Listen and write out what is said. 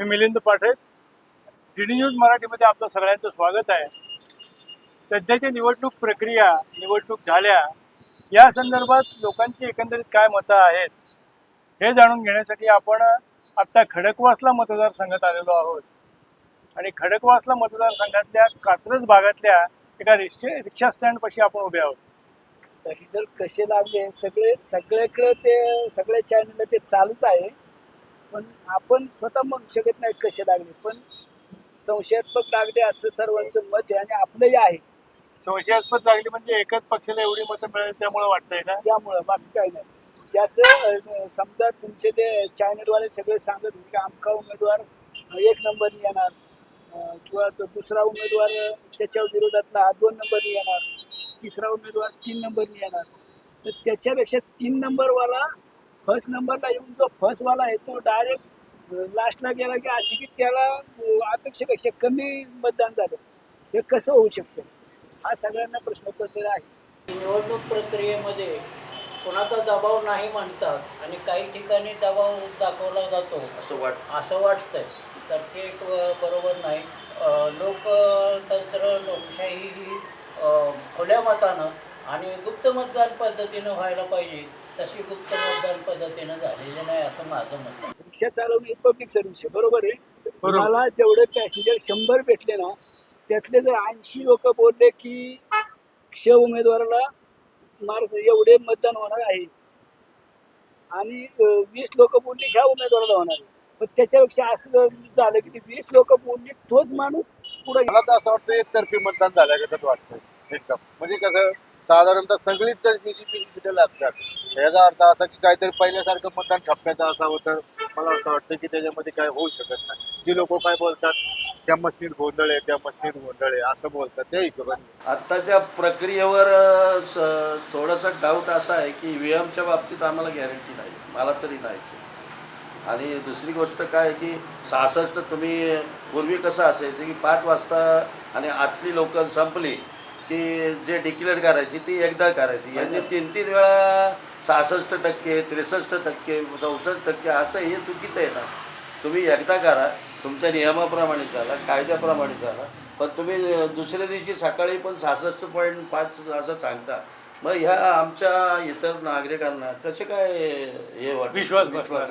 मी Milind Pathak. D D news मराठीमध्ये आपलं सगळ्यांचं स्वागत आहे. सध्याची निवडणूक प्रक्रिया निवडणूक झाल्या. या संदर्भात लोकांची एकंदरीत काय मतं आहेत हे जाणून घेण्यासाठी आपण आत्ता खडकवासला मतदारसंघात आलेलो आहोत. आणि खडकवासला मतदारसंघातल्या कात्रज भागातल्या एका रिक्षे रिक्षा स्टँडपाशी आपण उभे आहोत. रिझल्ट कसे लागले सगळे सगळ्याकडे ते सगळ्या चॅनलला ते चालूच आहे. पण आपण स्वतः म्हणू शकत नाही कसे लागले पण संशयात्मक लागले असं सर्वांचं मत आहे आणि आपलंही आहे. संशयास्पद लागली म्हणजे एकच पक्षाला एवढी मतं मिळेल त्यामुळे वाटतंय का त्यामुळं बाकी काही नाही. ज्याचं अं, समजा तुमचे ते चॅनलवाले सगळे सांगत होते की आमका उमेदवार एक नंबरनी येणार. अं, किंवा तो दुसरा उमेदवार अं, त्याच्या विरोधातला हा दोन नंबरनी येणार. तिसरा उमेदवार तीन नंबरनी येणार. तर त्याच्यापेक्षा तीन नंबरवाला फर्स्ट नंबरला येऊन जो फर्स्टवाला आहे तो डायरेक्ट लास्टला गेला की अशी की त्याला अपेक्षेपेक्षा कमी मतदान झालं. हे कसं होऊ शकतं? हा सगळ्यांना प्रश्न पडलेला आहे. निवडणूक प्रक्रियेमध्ये कोणाचा दबाव नाही म्हणतात आणि काही ठिकाणी दबाव दाखवला जातो. असं वाट असं वाटतंय. तर ते बरोबर नाही. लोकतंत्र लोकशाही ही खुल्या मतानं आणि गुप्त मतदान पद्धतीनं व्हायला पाहिजे. तशी गुप्त मतदान पद्धतीनं झालेली नाही असं माझं मत आहे. रिक्षा चालवणे ही पब्लिक सर्व्हिस आहे बरोबर आहे बरोबर. मला जेवढे पॅसेंजर शंभर भेटले ना त्यातले जर ऐंशी लोक बोलले की क्ष उमेदवाराला मार्क एवढे मतदान होणार आहे आणि अं, वीस लोक बोलली ह्या उमेदवाराला होणार आहे पण त्याच्यापेक्षा असं झालं की ती वीस लोक बोलली तोच माणूस पुढे मला तर असं वाटतं एकतर्फी मतदान झाल्यागतच वाटतं एकदम म्हणजे कसं साधारणतः सगळीच बीजेपी तिथे लागतात याचा अर्थ असा की काहीतरी पहिल्यासारखं मतदान ठप्प्याचं असावं तर मला असं वाटतं की त्याच्यामध्ये काय होऊ शकत नाही. जी लोक काय बोलतात त्या मस्तीत गोंधळ आहे त्या मस्तीत गोंधळ आहे असं बोलतात त्या हिशोबाने. आत्ताच्या प्रक्रियेवर अ, स- थोडासा डाऊट असा आहे की व्ही एमच्या बाबतीत आम्हाला गॅरंटी नाही. मला तरी नाहीच आणि दुसरी गोष्ट काय आहे की सहासष्ट तुम्ही पूर्वी कसं असायचं की पाच वाजता आणि आतली लोक संपली की जे डिक्लेअर करायची ती एकदा करायची. यांनी तीन तीन वेळा सहासष्ट टक्के त्रेसष्ट टक्के चौसष्ट टक्के असं हे चुकीचं आहे ना. तुम्ही एकदा करा तुमच्या नियमाप्रमाणे झाला कायद्याप्रमाणे झाला पण तुम्ही दुसऱ्या दिवशी सकाळी पण सहासष्ट पॉईंट पाच असं सांगता. मग ह्या आमच्या इतर नागरिकांना कसे काय हे वाटत? विश्वास बसणार